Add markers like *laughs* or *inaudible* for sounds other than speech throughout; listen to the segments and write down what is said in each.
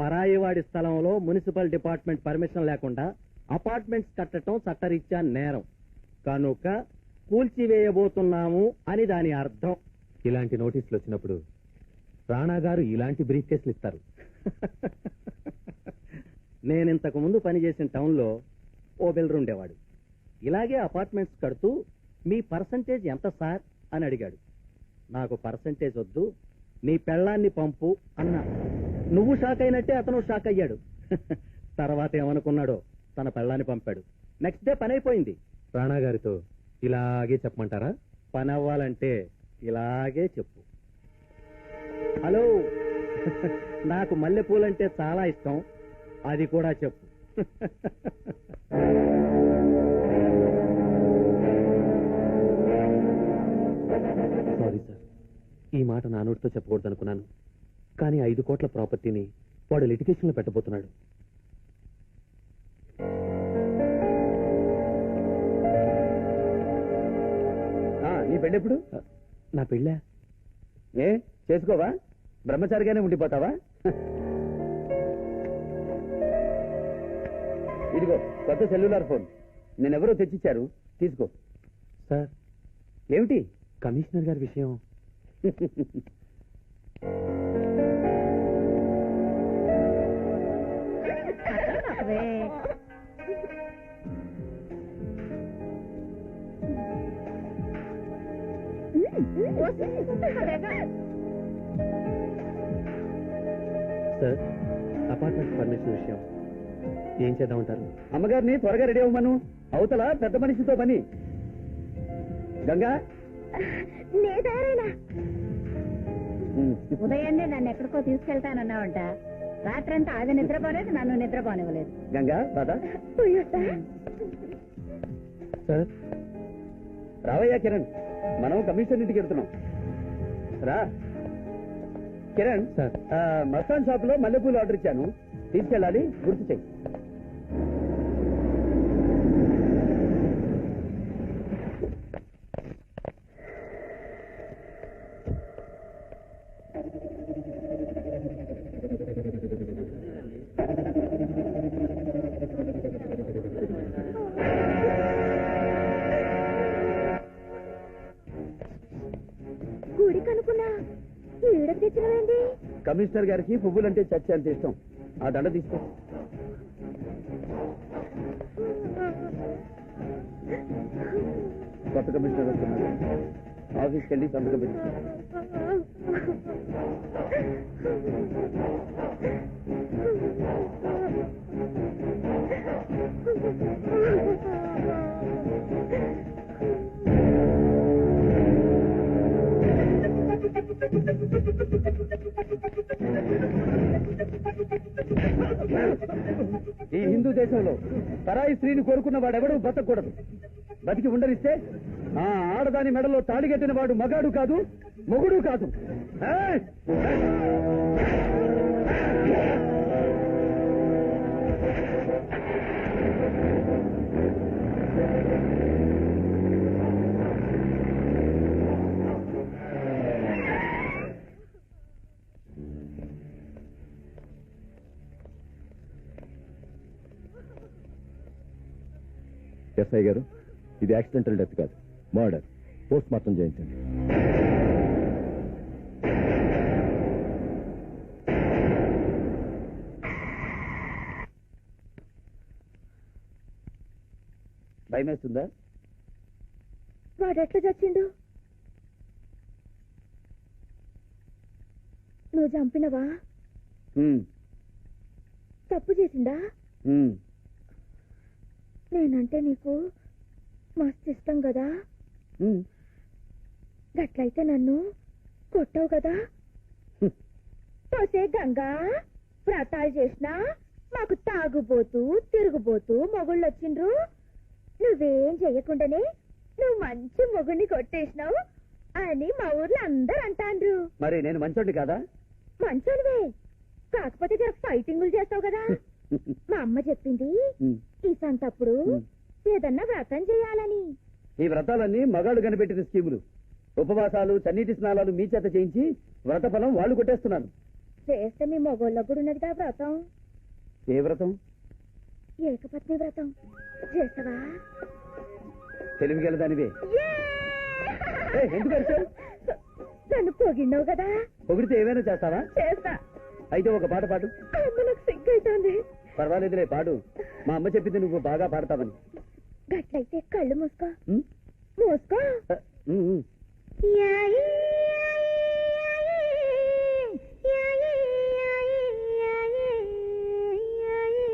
పరాయి వాడి స్థలంలో మున్సిపల్ డిపార్ట్మెంట్ పర్మిషన్ లేకుండా అపార్ట్మెంట్స్ కట్టడం చట్టరీత్యా నేరం. కనుక కూల్చివేయబోతున్నాము అని దాని అర్థం. ఇలాంటి నోటీసులు వచ్చినప్పుడు రాణా గారు ఇలాంటి బ్రీఫ్ కేసులు ఇస్తారు. *laughs* నేను ఇంతకు ముందు పనిచేసిన టౌన్లో ఓ బిల్డర్ ఉండేవాడు. ఇలాగే అపార్ట్మెంట్స్ కడుతూ మీ పర్సంటేజ్ ఎంత సార్? అని అడిగాడు. నాకు పర్సంటేజ్ వద్దు నీ పెళ్ళాన్ని పంపు అన్నా నువ్వు షాక్ అయినట్టే అతను షాక్ అయ్యాడు. *laughs* తర్వాత ఏమనుకున్నాడో తన పెళ్ళాన్ని పంపాడు. నెక్స్ట్ డే పని అయిపోయింది. రాణా గారితో ఇలాగే చెప్పమంటారా? పని అవ్వాలంటే ఇలాగే చెప్పు. హలో. *laughs* నాకు మల్లెపూలంటే చాలా ఇష్టం. అది కూడా చెప్పు. *laughs* Sorry sir. ఈ మాట నా నోటితో చెప్పకూడదు అనుకున్నాను కానీ ఐదు కోట్ల ప్రాపర్టీని వాడు litigation లో పెట్టబోతున్నాడు నీ పెళ్ళెప్పుడు? నా పెళ్ళా? ఏ చేసుకోవా? బ్రహ్మచారిగానే ఉండిపోతావా? ఇదిగో కొత్త సెల్యులార్ ఫోన్. నేనెవరో తెచ్చిచ్చారు. తీసుకో. సార్. ఏమిటి? కమిషనర్ గారి విషయం. *laughs* సార్ అపార్ట్మెంట్ పర్మిషన్ విషయం. ఏం చేద్దామంటారు? అమ్మగారిని త్వరగా రెడీ అవ్వమను. అవతల పెద్ద మనిషితో పని. గంగా. ఉదయాన్నే నన్ను ఎక్కడికో తీసుకెళ్తానన్నావంట. రాత్రంతా అది నిద్రపోలేదు నన్ను నిద్రపోనివ్వలేదు. గంగా పద సార్. రావయ్యా కిరణ్ మనం కమిషన్ ఇంటికి వెళ్తున్నాం. రా. కిరణ్ సార్. ఆ, మస్తాన్ షాప్లో మల్లెపూలు ఆర్డర్ ఇచ్చాను. తీసుకెళ్ళాలి గుర్తు చెయ్యి గుడి కనుకున్నా. ఈడ తెచ్చినవేంటి? కమిషనర్ గారికి పువ్వులంటే చచ్చ అంత ఇష్టం. ఆ దండ తీసుకో. కొత్త కమిషనర్ వస్తున్నారు ఆఫీస్కి వెళ్ళి సంతకం పెట్టి. *laughs* ఈ హిందూ దేశంలో పరాయి స్త్రీని కోరుకున్న వాడెవడూ బతకూడదు. బతికి ఉండనిస్తే ఆ ఆడదాని మెడలో తాళిగట్టిన వాడు మగాడు కాదు మొగుడు కాదు. ఎస్ఐ గారు. ఇది యాక్సిడెంటల్ డెత్ కాదు. మర్డర్. పోస్ట్ మార్టం చేయించండి. భయమేస్తుందా? వాడెట్లా చచ్చిండు? నువ్వు చంపినవా? తప్పు చేసిండా? ఉమ్. నేనంటే నీకు మస్తు ఇష్టం కదా. గట్లయితే నన్ను కొట్టవు కదా. పోసే గంగా వ్రతాలు చేసినా మాకు తాగుబోతూ తిరుగుబోతూ మొగుళ్ళు వచ్చిండ్రు. నువ్వేం చెయ్యకుండానే నువ్వు మంచి మొగుడిని కొట్టేసినావు అని మా ఊర్లో అందరు అంటాండ్రు. మరి నేను మంచోడి కాదా? మంచోనివే కాకపోతే జర ఫైటింగులు చేస్తావు కదా? మా అమ్మ చెప్పింది సంతప్పుడు ఉమ్. ఏదన్నా వ్రతం చేయాలని. ఈ వ్రతాలన్నీ మగాళ్ళు కనిపెట్టిన స్కీములు. ఉపవాసాలు చన్నీటి స్నానాలు మీ చేత చేయించి వ్రత ఫలం వాళ్ళు కొట్టేస్తున్నారు. చేస్తే మీ మగోళ్ళకు కూడా ఉన్నదిగా వ్రతం. ఏ వ్రతం? ఏకపత్ని వ్రతం. చేస్తావా? తెలివి గలదానివే ఎందుకు అరిచావు? నన్ను పొగిడినావు కదా? పొగిడితే ఏమైనా చేస్తావా? చేస్తా. అయితే ఒక పాట పాడు. నాకు సిగ్గైతుంది పర్వాలేదులే పాడు. మా అమ్మ చెప్పింది నువ్వు బాగా పాడతావని గట్లయితే కళ్ళు మూసుకో ఉం? మూసుకో ఆ, ఉం, ఉం. యాయి, యాయి, యాయి, యాయి, యాయి.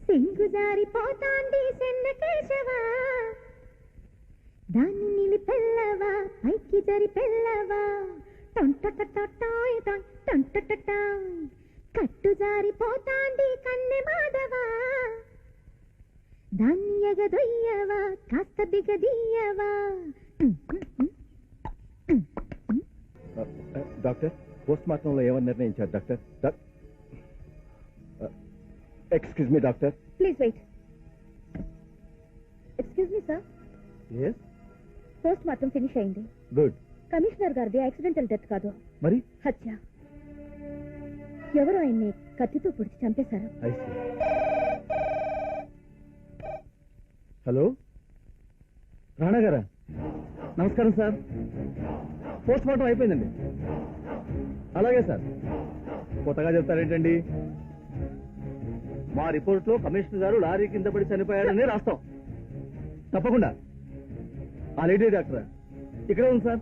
సింగు జారిపోతాంది సెన్న కేశవా దాన్ని నిలిపెల్లవా పైకి జరి పెల్లవా టొంటటటటాయ్ టొంటటటాయ్. కట్టు జారిపోతాంది కన్నె మాధవా. దాన్ని ఎగదొయ్యవా కాస్త బిగదీయవా డాక్టర్ పోస్ట్ మార్టంలో ఏమని నిర్ణయించారు doctor? Excuse me doctor. Please wait. Excuse me sir. Yes post mortem finish అయింది. గుడ్ కమిషనర్ గారిది యాక్సిడెంటల్ డెత్ కాదు. మరి? హత్య. ఎవరు ఆయన్ని కత్తితో పొడిచి చంపేశారు. హలో రాణాగారా నమస్కారం సార్. పోస్ట్ మార్టం అయిపోయిందండి. అలాగే సార్. కొత్తగా చెప్తారేంటండి? మా రిపోర్ట్లో కమిషనర్ గారు లారీ కింద పడి చనిపోయాడని రాస్తాం. తప్పకుండా. ఆ లేడీ డాక్టర్? ఇక్కడే ఉంది సార్.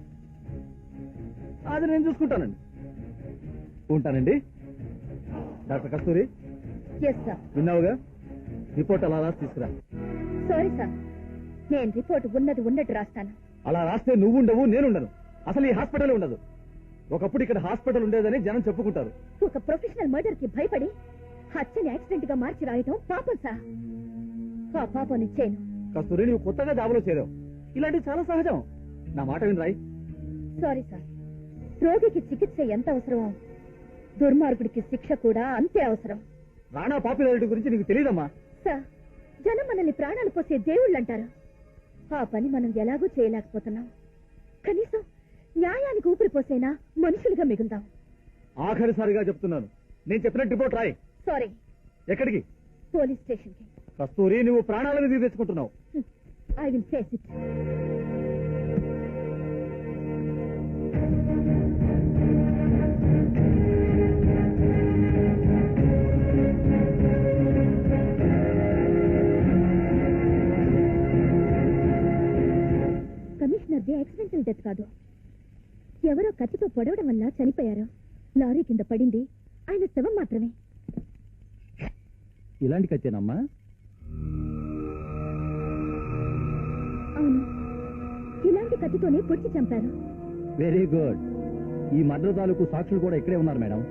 అది నేను చూసుకుంటానండి. ఉంటానండి. డాక్టర్ కస్తూరి? విన్నావుగా? రిపోర్ట్ అలా రాసి తీసుకురా. సారీ సార్ నేను రిపోర్ట్ ఉన్నది ఉన్నట్టు రాస్తాను. అలా రాస్తే నువ్వు ఉండవు నేనుండను అసలు ఈ హాస్పిటల్ ఉండదు. ఒకప్పుడు ఇక్కడ హాస్పిటల్ ఉండేదని జనం చెప్పుకుంటారు. ఒక ప్రొఫెషనల్ మర్డర్కి భయపడి హత్యని యాక్సిడెంట్గా మార్చి రాయటం పాపం సార్ ఆ పాపం ఇచ్చేను కస్తూరి నువ్వు కొత్తగా జాబులో చేరావు. ఇలాంటివి చాలా సహజం. నా మాట విని రాయ్ సారీ సార్ రోగికి చికిత్స ఎంత అవసరమో దుర్మార్గుడికి శిక్ష కూడా అంతే అవసరం. రాణా పాపులారిటీ గురించి నీకు తెలియదమ్మా సార్ జనం మనల్ని ప్రాణాలు పోసే దేవుళ్ళు అంటారు ఆ పని మనం ఎలాగూ చేయలేకపోతున్నాం. కనీసం న్యాయానికి ఊపిరి పోసేనా మనుషులుగా మిగులుదాం ఆఖరిసారిగా చెప్తున్నాను. నేను చెప్పినట్టు రిపోర్ట్ రాయ్. సారీ. ఎక్కడికి? పోలీస్ స్టేషన్కి కస్తూరి నువ్వు ప్రాణాలను తెచ్చుకుంటున్నావు ఐ విల్ ఫేస్ ఇట్. కాదు. ఎవరో కత్తితో పొడవడం వల్ల చనిపోయారు. లారీ కింద పడింది. ఆయన శవం మాత్రమే. ఇలాంటి కచ్చేనమ్మా అవును. ఇలాంటి కత్తితోనే పొడిచి చంపారు. వెరీ గుడ్ ఈ మర్డర్ తాలూకు సాక్షులు కూడా ఇక్కడే ఉన్నారు మేడం.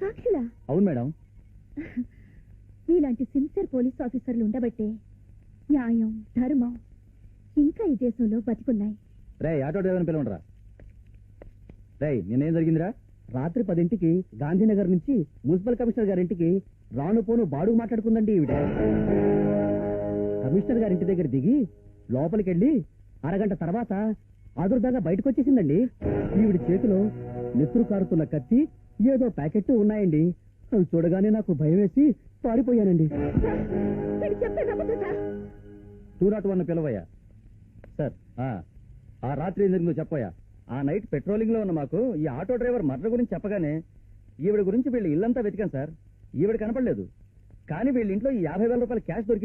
సాక్షులా? అవును మేడం. మీలాంటి సిన్సియర్ పోలీస్ ఆఫీసర్లు ఉండబట్టే న్యాయం ధర్మం ఇంకా ఈ దేశంలో బతికున్నాయి. రే ఆటో డ్రైవర్ని పిలవండిరా. రే నిన్నేం జరిగిందిరా? రాత్రి పదింటికి గాంధీనగర్ నుంచి మున్సిపల్ కమిషనర్ గారింటికి రాను పోను బాడుగు మాట్లాడుకుందండి ఈవిడ. కమిషనర్ గారింటి దగ్గర దిగి లోపలికి వెళ్ళి అరగంట తర్వాత ఆదుర్దాగా బయటకు వచ్చేసిందండి ఈవిడ చేతిలో నెత్తురు కారుతున్న కత్తి ఏదో ప్యాకెట్ ఉన్నాయండి. అవి చూడగానే నాకు భయం వేసి పారిపోయానండి టూ నాట్ వన్ పిలవయ్యా. సార్ ఆ, రాత్రి ఏం జరిగిందో చెప్పయ్యా ఆ నైట్ పెట్రోలింగ్లో ఉన్న మాకు ఈ ఆటో డ్రైవర్ మర్డర్ గురించి చెప్పగానే ఈవిడ గురించి వీళ్ళు ఇల్లంతా వెతికాం సార్. ఈవిడ కనపడలేదు. కానీ వీళ్ళ ఇంట్లో ఈ యాభై వేల రూపాయల క్యాష్ దొరికింది